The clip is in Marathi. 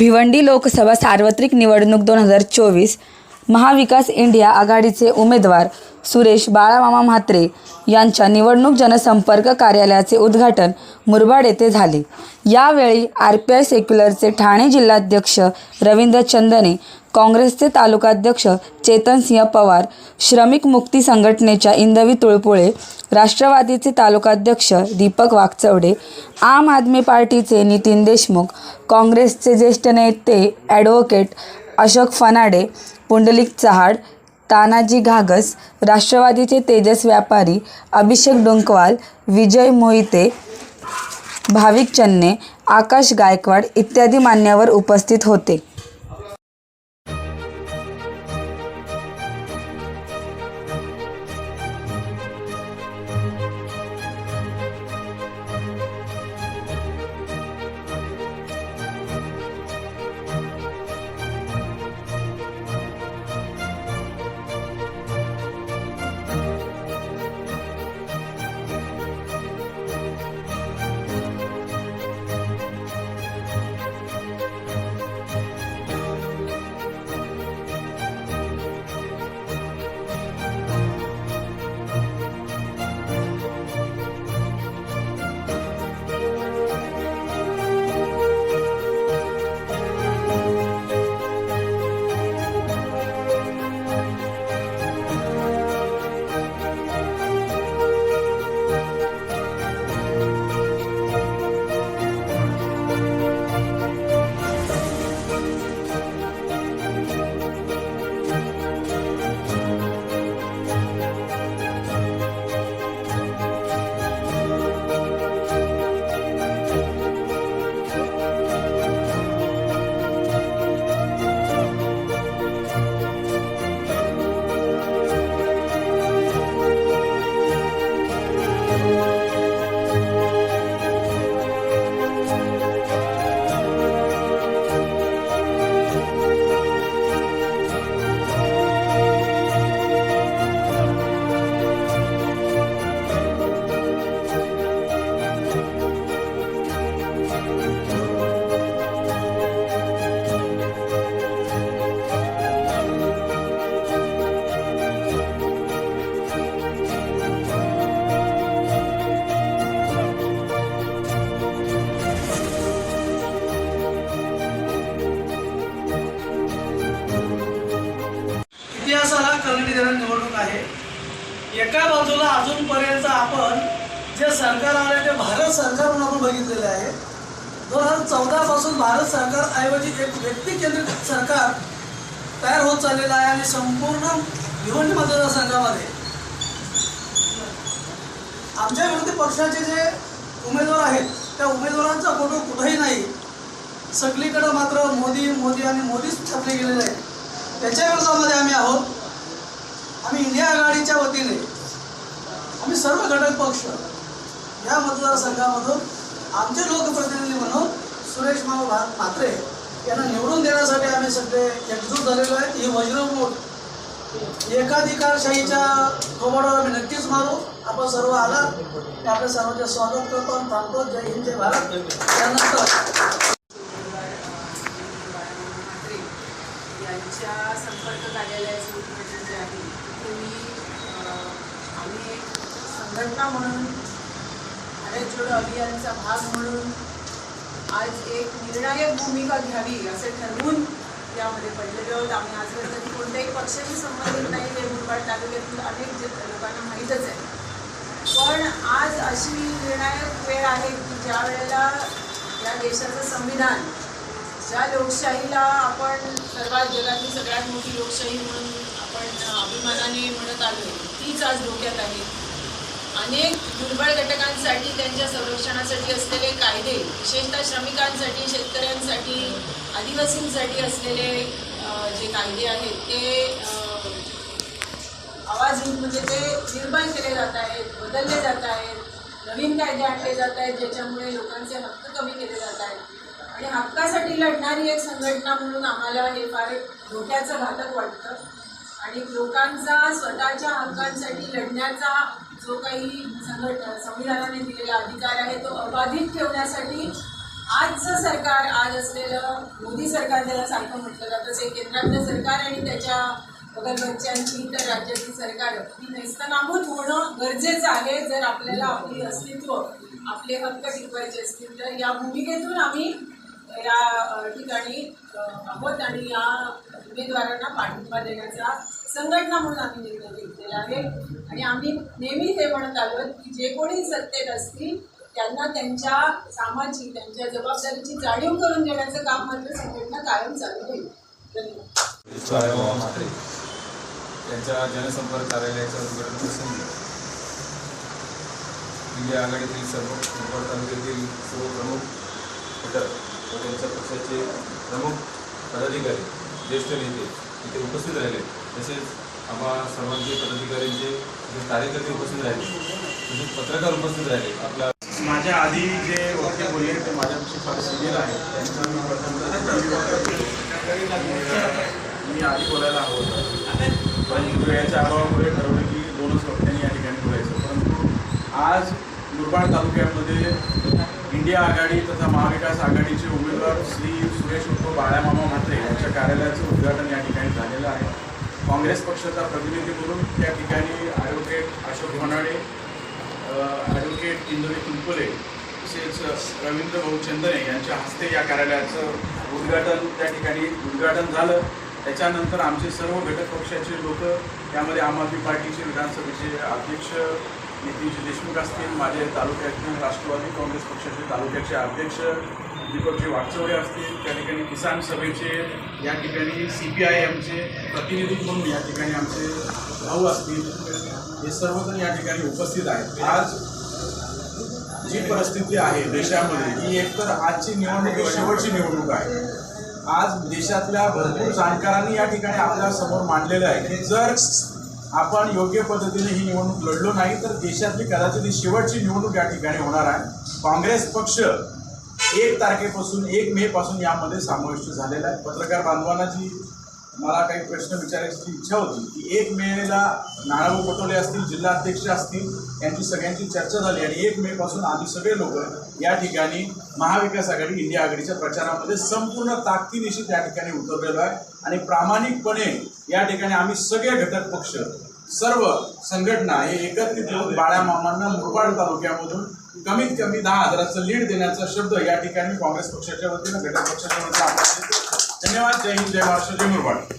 भिवंडी लोकसभा सार्वत्रिक निवडणूक दोन हजार चोवीस महाविकास इंडिया आघाडीचे उमेदवार सुरेश बाळामामा म्हात्रे यांच्या निवडणूक जनसंपर्क कार्यालयाचे उद्घाटन मुरबाड येथे झाले. यावेळी आर पी आय सेक्युलरचे ठाणे जिल्हाध्यक्ष रवींद्र चंदने काँग्रेसचे तालुकाध्यक्ष चेतनसिंह पवार श्रमिक मुक्ती संघटनेच्या इंदवी तुळपुळे राष्ट्रवादीचे तालुकाध्यक्ष दीपक वाकचवडे आम आदमी पार्टीचे नितीन देशमुख काँग्रेसचे ज्येष्ठ नेते ॲडव्होकेट अशोक फनाडे पुंडलिक चहाड तानाजी घागस राष्ट्रवादीचे तेजस व्यापारी अभिषेक डोंकवाल विजय मोहिते भाविक चन्ने आकाश गायकवाड इत्यादी मान्यवर उपस्थित होते. इतिहासाला निवडणूक आहे. एका बाजूला अजूनपर्यंत आपण जे सरकार आले ते भारत सरकार म्हणून आपण बघितलेले आहे. दोन हजार चौदा पासून भारत सरकार ऐवजी एक व्यक्ती केंद्रित सरकार तयार होत चाललेलं आहे आणि संपूर्ण भिवंडी मतदारसंघामध्ये आमच्या विरोधी पक्षाचे जे उमेदवार आहेत त्या उमेदवारांचा फोटो कुठंही नाही. सगळीकडं मात्र मोदी मोदी आणि मोदीच छापले गेलेले आहेत. त्याच्या विरोधामध्ये आम्ही आहोत. आम्ही इंडिया आघाडीच्या वतीने आम्ही सर्व घटक पक्ष या मतदारसंघामधून आमचे लोकप्रतिनिधी म्हणून सुरेश मामा भा म्हात्रे यांना निवडून देण्यासाठी आम्ही सगळे एकजूट झालेलो आहे. ही वज्रमूठ एकाधिकारशाहीच्या कोमाडावर आम्ही नक्कीच मारू. आपण सर्व आला. ते आपल्या सर्वांचे स्वागत करतो आणि थांबतो. जय हिंद जय भारत. त्यानंतर यांच्या संपर्क कार्यालयाचे उद्घाटन जे आहे ते मी अ, आम्ही एक संघटना म्हणून भारत जोडो अभियानचा भाग म्हणून आज एक निर्णायक भूमिका घ्यावी असे ठरवून यामध्ये पडलेले आहोत. आम्ही आजवर कधी कोणत्याही पक्षाशी संबंधित नाही हे मुरबाड तालुक्यातील अनेक जे लोकांना माहीतच आहे. पण आज अशी निर्णायक वेळ आहे की ज्या वेळेला या देशाचं संविधान ज्या लोकशाहीला आपण सर्वात जगातली सगळ्यात मोठी लोकशाही म्हणून आपण अभिमानाने म्हणत आलो तीच आज धोक्यात आहे. अनेक दुर्बळ घटकांसाठी त्यांच्या संरक्षणासाठी असलेले कायदे विशेषतः श्रमिकांसाठी शेतकऱ्यांसाठी आदिवासींसाठी असलेले जे कायदे आहेत ते आवाज म्हणजे ते निर्माण केले जात आहेत बदलले जात आहेत नवीन कायदे आणले जात आहेत ज्याच्यामुळे लोकांचे हक्क कमी केले जात आहेत. आणि हक्कासाठी लढणारी एक संघटना म्हणून आम्हाला हे फार धोक्याचं घातक वाटतं. आणि लोकांचा स्वतःच्या हक्कांसाठी लढण्याचा जो काही संघटना संविधानाने दिलेला अधिकार आहे तो अबाधित ठेवण्यासाठी आजचं सरकार आज असलेलं मोदी सरकार ज्याला सारखं म्हटलं जातं. ते केंद्रातलं सरकार आणि त्याच्या बगलवरच्यांची तर राज्याची सरकार ही नेस्तनाबूत होणं गरजेचं आहे. जर आपल्याला आपली अस्तित्व आपले हक्क टिकवायचे असतील तर या भूमिकेतून आम्ही या ठिकाणी आहोत आणि या उमेदवारांना पाठिंबा देण्याचा संघटना म्हणून आम्ही निर्णय घेतलेला आहे. आणि आम्ही नेहमी हे म्हणत आलो की जे कोणी सत्तेत असतील त्यांना त्यांच्या कामाची त्यांच्या जबाबदारीची जाणीव करून देण्याचं काम मात्र संघटना कायम चालू होईल धन्यवाद. त्यांच्या जनसंपर्क कार्यालयाच्या उद्घाटन प्रसंगी विजय आघाडीतील सर्व निवड तालुक्यातील सर्व प्रमुख घटक व त्यांच्या पक्षाचे प्रमुख पदाधिकारी ज्येष्ठ नेते इथे उपस्थित राहिले. तसेच आम्हा सर्वांचे पदाधिकाऱ्यांचे कार्यकर्ते उपस्थित राहिले तसेच पत्रकार उपस्थित राहिले आपला माझ्या आधी जे वक्ते बोलले ते माझ्यापेक्षा फार सिनियर आहे त्यांचा मी प्रथम मी आधी बोलायला हवं होतं. परंतु वेळेच्या अभावामुळे ठरवलं की दोनच वक्त्यांनी या ठिकाणी बोलायचं. परंतु आज मुरबाड तालुक्यामध्ये इंडिया आघाडी तथा महाविकास आघाडीचे उमेदवार श्री सुरेश उर्फ बाळ्यामामा म्हात्रे यांच्या कार्यालयाचं उद्घाटन या आहे काँग्रेस पक्षाचा प्रतिनिधी म्हणून त्या ठिकाणी ॲडव्होकेट अशोक होनाडे ॲडव्होकेट इंदोरी तुलपुले तसेच रवींद्र भाऊ चंदने यांच्या हस्ते या कार्यालयाचं उद्घाटन त्या ठिकाणी उद्घाटन झालं. त्याच्यानंतर आमचे सर्व घटक पक्षाचे लोक त्यामध्ये आम आदमी पार्टीचे विधानसभेचे अध्यक्ष नितीनजी देशमुख असतील माझे तालुक्यातील राष्ट्रवादी काँग्रेस पक्षाचे तालुक्याचे अध्यक्ष दीपकजी वागचौरे असतील त्या ठिकाणी किसान सभेचे या ठिकाणी सी पी आय एमचे प्रतिनिधी म्हणून या ठिकाणी आमचे भाऊ असतील. हे सर्वजण या ठिकाणी उपस्थित आहेत. आज जी परिस्थिती आहे देशामध्ये ही एकतर आजची निवडणूक शेवटची निवडणूक आहे. आज देशातल्या भरपूर जाणकारांनी या ठिकाणी आपल्यासमोर मांडलेलं आहे की जर आपण योग्य पद्धतीने ही निवडणूक लढलो नाही तर देशातली कदाचित ही शेवटची निवडणूक या ठिकाणी होणार आहे. काँग्रेस पक्ष एक तारखेपासून एक मे पासून यामध्ये समाविष्ट झालेला आहे. पत्रकार बांधवांना जी मला काही प्रश्न विचारायची इच्छा होती की एक मेला नानाभाऊ पटोले असतील जिल्हाध्यक्ष असतील यांची सगळ्यांची चर्चा झाली आणि एक मे पासून आम्ही सगळे लोक या ठिकाणी महाविकास आघाडी इंडिया आघाडीच्या प्रचारामध्ये संपूर्ण ताकदीनिशी त्या ठिकाणी उतरलेलो आहे. आणि प्रामाणिकपणे या ठिकाणी आम्ही सगळे घटक पक्ष सर्व संघटना हे एकत्रित येऊन बाळ्या मामांना मुरबाड तालुक्यामधून कमीत कमी दहा हजाराचं लीड देण्याचा शब्द या ठिकाणी काँग्रेस पक्षाच्या वतीनं घटक पक्षाच्या वतीनं धन्यवाद. जय हिंद जय महाराष्ट्र जय मुरबाड.